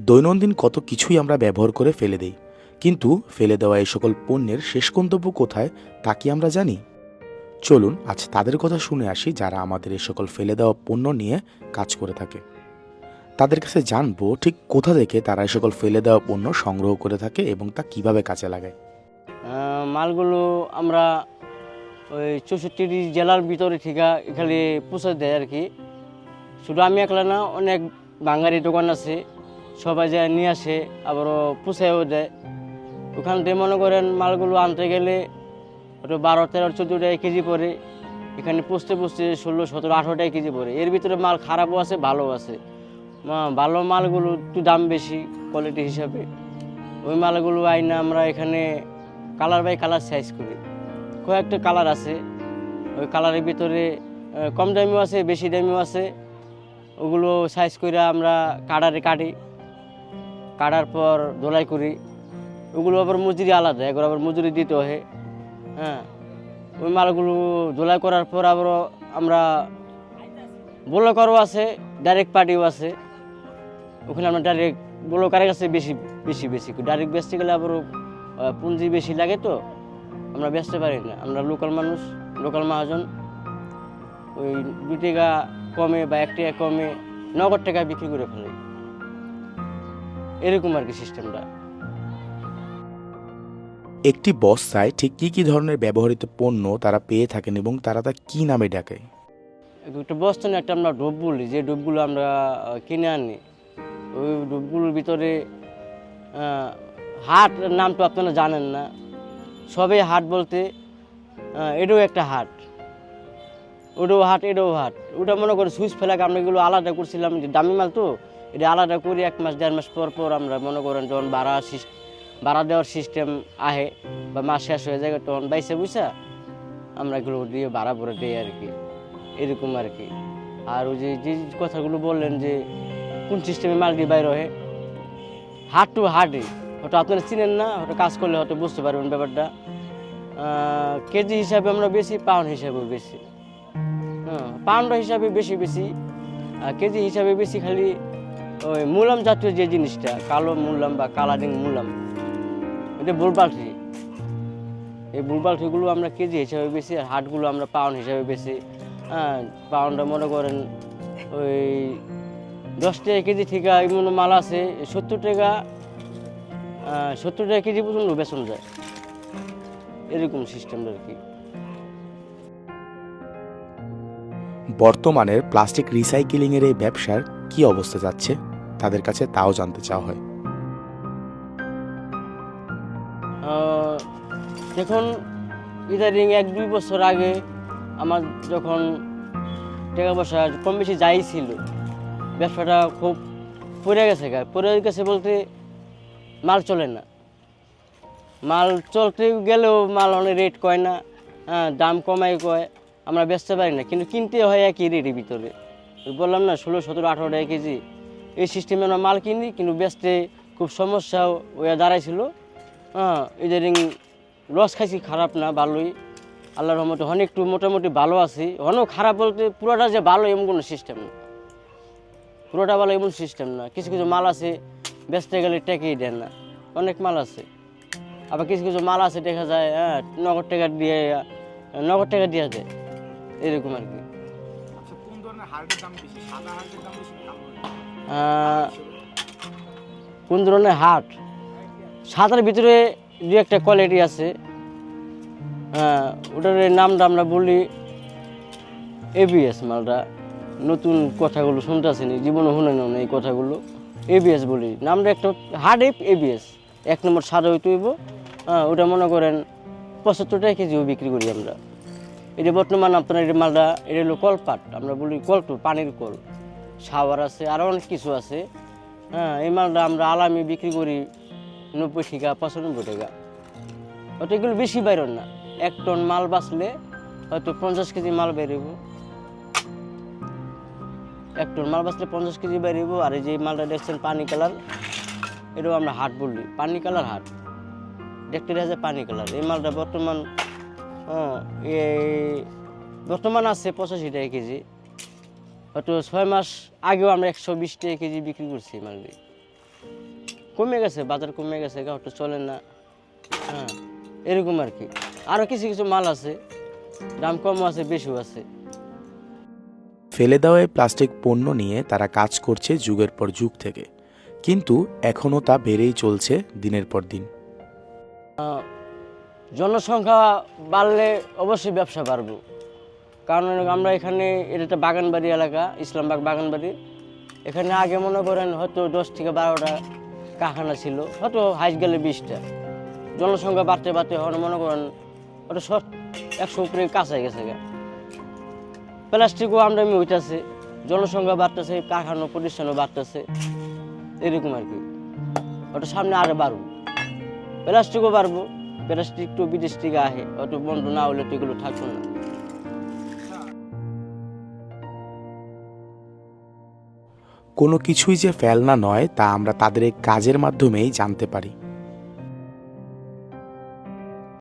দৈনন্দিন কত কিছুই আমরা ব্যবহার করে ফেলে দেই। কিন্তু ফেলে দেওয়া এই সকল পণ্যের শেষ গন্তব্য কোথায়, তা কি আমরা জানি? চলুন আজ তাদের কথা শুনে আসি যারা আমাদের এই সকল ফেলে দেওয়া পণ্য নিয়ে কাজ করে থাকে। তাদের কাছে জানব ঠিক কোথা থেকে তারা এই সকল ফেলে দেওয়া পণ্য সংগ্রহ করে থাকে এবং তা কীভাবে কাজে লাগায়। মালগুলো আমরা ওই চৌষট্টি জেলার ভিতরে থেকে এখানে পৌঁছে দেয় আর কি। শুধু আমি একলা না, অনেক বাঙালি দোকান আছে। সবাই যায় নিয়ে আসে, আবারও পুষায়ও দেয় ওখান থেকে মনে করেন মালগুলো আনতে গেলে ওটা বারো, তেরো, চোদ্দ টাকা কেজি পড়ে। এখানে পুষতে পুষতে ষোলো, সতেরো, আঠেরো টাকা কেজি পড়ে। এর ভিতরে মাল খারাপও আছে ভালো আছে। ভালো মালগুলো একটু দাম বেশি কোয়ালিটি হিসাবে। ওই মালগুলো আইনা আমরা এখানে কালার বাই কালার সাইজ করি। কয়েকটা কালার আছে। ওই কালারের ভিতরে কম দামিও আছে, বেশি দামিও আছে। ওগুলো সাইজ করে আমরা কাটারে কাটি। কাটার পর দোলাই করি। ওগুলো আবার মজুরি আলাদা, এগুলো আবার মজুরি দিতে হয়। হ্যাঁ ওই মালগুলো দোলাই করার পর আবার আমরা ব্লকারও আছে ডাইরেক্ট পার্টিও আছে। ওখানে আমরা ডাইরেক্ট ব্লকারের কাছে বেশি বেশি বেশি ডাইরেক্ট বেচতে গেলে আবার পুঁজি বেশি লাগে তো, আমরা বেচতে পারি না। আমরা লোকাল মানুষ লোকাল মহাজন। ওই দু টাকা কমে বা এক টাকা কমে নগদ টাকা বিক্রি করে ফেলে। এরকম আর কি সিস্টেমটা। একটি বস্তায় ঠিক কী কী ধরনের ব্যবহৃত পণ্য তারা পেয়ে থাকেন এবং তারা তা কী নামে ডাকে। একটা বস্তা নিয়ে একটা আমরা ডোব বলি যে ডোবগুলো আমরা কিনে আনি। ওই ডোবগুলোর ভিতরে হাট নাম তো আপনারা জানেন না। সবে হাট বলতে এটাও একটা হাট। ওটাও হাট এটাও হাট। ওটা মনে করে সুইচ ফেলাকে আমরা এগুলো আলাদা করছিলাম যে দামি মাল তো এটা আলাদা করি, এক মাস, দেড় মাস পর পর আমরা মনে করেন যখন ভাড়া ভাড়া দেওয়ার সিস্টেম আহে বা মাস শেষ হয়ে যায়, তখন বাইসে বুঝছা আমরা এগুলো দিয়ে ভাড়া ভরে দিই আর কি। এরকম আর কি। আর ওই যে যে কথাগুলো বললেন যে, কোন সিস্টেমে মাল দিয়ে বাইরে হয়? হাট টু হাটই হয়তো আপনারা চিনেন না, হয়তো কাজ করলে হয়তো বুঝতে পারবেন ব্যাপারটা। কেজি হিসাবে আমরা বেশি পাউন্ড হিসাবে বেশি। হ্যাঁ পাউন্ড হিসাবে বেশি বেশি। কেজি হিসাবে বেশি খালি ওই মুলাম জাতীয় যে জিনিসটা, কালো মুলাম বা কালারিং মুলাম, এটা বুলবালটি এই বুলবালটিগুলো আমরা কেজি হিসাবে বেশি আর হাটগুলো আমরা পাউন্ড হিসাবে বেশি। হ্যাঁ পাউন্ডটা মনে করেন ওই দশ টাকা কেজি ঠিকা এমন মাল আছে সত্তর টাকা সত্তর টাকা কেজি পর্যন্ত বেতন যায়। এরকম সিস্টেমটা আর কি। বর্তমানের প্লাস্টিক রিসাইকেলিংয়ের এই ব্যবসার কি অবস্থা যাচ্ছে? তাদের কাছে তাও জানতে চাওয়া হয়। দেখুন ইদারিং এক দুই বছর আগে আমার যখন টাকা পয়সা কম বেশি যাই ছিল, ব্যবসাটা খুব পড়ে গেছে গা। পড়ে গেছে বলতে মাল চলে না। মাল চলতে গেলেও মাল অনেক রেট কয় না হ্যাঁ দাম কমাই কয়, আমরা বেচতে পারি না। কিন্তু কিনতে হয় একই রেটের ভিতরে। বললাম না, ষোলো, সতেরো, আঠারো টাকা কেজি। এই সিস্টেমে আমরা মাল কিনি, কিন্তু বেচতে খুব সমস্যা হয়ে দাঁড়াইছিল। হ্যাঁ ইদারিং লস খাইছি, খারাপ না, ভালোই। আল্লাহর রহমতে অনেক একটু মোটামুটি ভালো আছি। অনেক খারাপ বলতে পুরোটা যে ভালো এমন কোনো সিস্টেম না। পুরোটা ভালো এমন সিস্টেম না। কিছু কিছু মাল আছে বেচতে গেলে টেকেই দেন না। অনেক মাল আছে। আবার কিছু কিছু মাল আছে, দেখা যায় হ্যাঁ নগদ টাকা দিয়ে, নগদ টাকা দিয়ে দেয়। এরকম আর কি। আচ্ছা কোন ধরনের হার্ডের দাম বেশি, সাদা হার্ডের দাম বেশি? কোন ধরনের হাট? সাদার ভিতরে দু একটা কোয়ালিটি আছে। ওটার নামটা আমরা বলি এবিএস মালটা। নতুন কথাগুলো শুনতেছি নি জীবনে শুনে না এই কথাগুলো। এবিএস বলি। নামটা একটা হার্ড এবিএস এক নম্বর সাদা হইব। হ্যাঁ ওটা মনে করেন পঁচাত্তর টাকা কেজিও বিক্রি করি আমরা। এটা বর্তমান আপনার এই মালটা, এটা হলো কলপাট। আমরা বলি কলটু পানির কল। শাওয়ার আছে আরও অনেক কিছু আছে। হ্যাঁ এই মালটা আমরা আলামি বিক্রি করি নব্বই টাকা পঁচানব্বই টাকা। ওটা এগুলো বেশি বাইর না। এক টন মাল বাঁচলে হয়তো পঞ্চাশ কেজি মাল বেরোব এক টন মাল বাঁচলে পঞ্চাশ কেজি বেরোব আর এই যে মালটা দেখছেন পানি কালার এটাও আমরা হাট বলি। পানি কালার হাট। দেখতে দেখা যায় পানি কালার। এই মালটা বর্তমান হ্যাঁ, এই বর্তমান আছে পঁচাশি টাকা কেজি। হয়তো ছয় মাস আগেও আমরা একশো বিশ টাকা কেজি বিক্রি করছি মালটি কমে গেছে বাজার কমে গেছে গাওটা চলে না। হ্যাঁ এরকম আর কি। আরও কিছু কিছু মাল আছে দাম কমও আছে বেশিও আছে। ফেলে দেওয়া এই প্লাস্টিক পণ্য নিয়ে তারা কাজ করছে যুগের পর যুগ থেকে। কিন্তু এখনও তা বেড়েই চলছে দিনের পর দিন। জনসংখ্যা বাড়লে অবশ্যই ব্যবসা বাড়বো। কারণ আমরা এখানে, এটা একটা বাগানবাড়ি এলাকা, ইসলামবাগ বাগানবাড়ি। এখানে আগে মনে করেন হয়তো দশ থেকে বারোটা কারখানা ছিল, হয়তো হাইস গেলে বিশটা। জনসংখ্যা বাড়তে বাড়তে এখন মনে করেন ওটা সব একশো উপরে কাছে গেছে প্লাস্টিকও আমরা আমি হইতেছে, জনসংখ্যা বাড়তেছে, কারখানা প্রতিষ্ঠানও বাড়তেছে, এরকম আর কি। ওটা সামনে আরও বাড়বো প্লাস্টিকও বাড়বো, প্লাস্টিক তো বিদেশ থেকে আহে, অত বন্ধ না হলে তো এগুলো থাকতো না। কোনো কিছুই যে ফেলনা নয় তা আমরা তাদের কাজের মাধ্যমেই জানতে পারি।